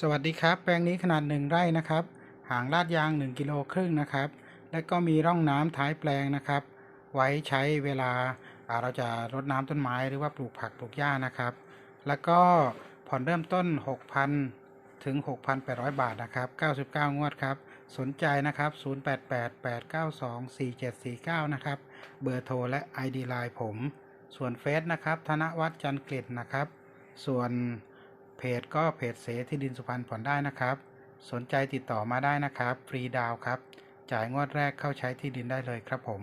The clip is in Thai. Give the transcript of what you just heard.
สวัสดีครับ แปลงนี้ขนาด1ไร่นะครับ หางลาดยาง 1 กิโลครึ่งนะครับ และก็มีร่องน้ำท้ายแปลงนะครับ ไว้ใช้เวลาเราจะรดน้ำต้นไม้หรือว่าปลูกผักปลูกหญ้านะครับ แล้วก็ผ่อนเริ่มต้น 6,000 ถึง 6,800 บาทนะครับ 99 งวดครับ สนใจนะครับ 0888924749 นะครับ เบอร์โทรและ ID ไลน์ผม ส่วนเฟซนะครับ ธนวัฒน์จันกฤษนะครับ ส่วน เพจก็เพจเสที่ดินสุพรรณผ่อนได้นะครับ สนใจติดต่อมาได้นะครับ ฟรีดาวครับ จ่ายงวดแรกเข้าใช้ที่ดินได้เลยครับผม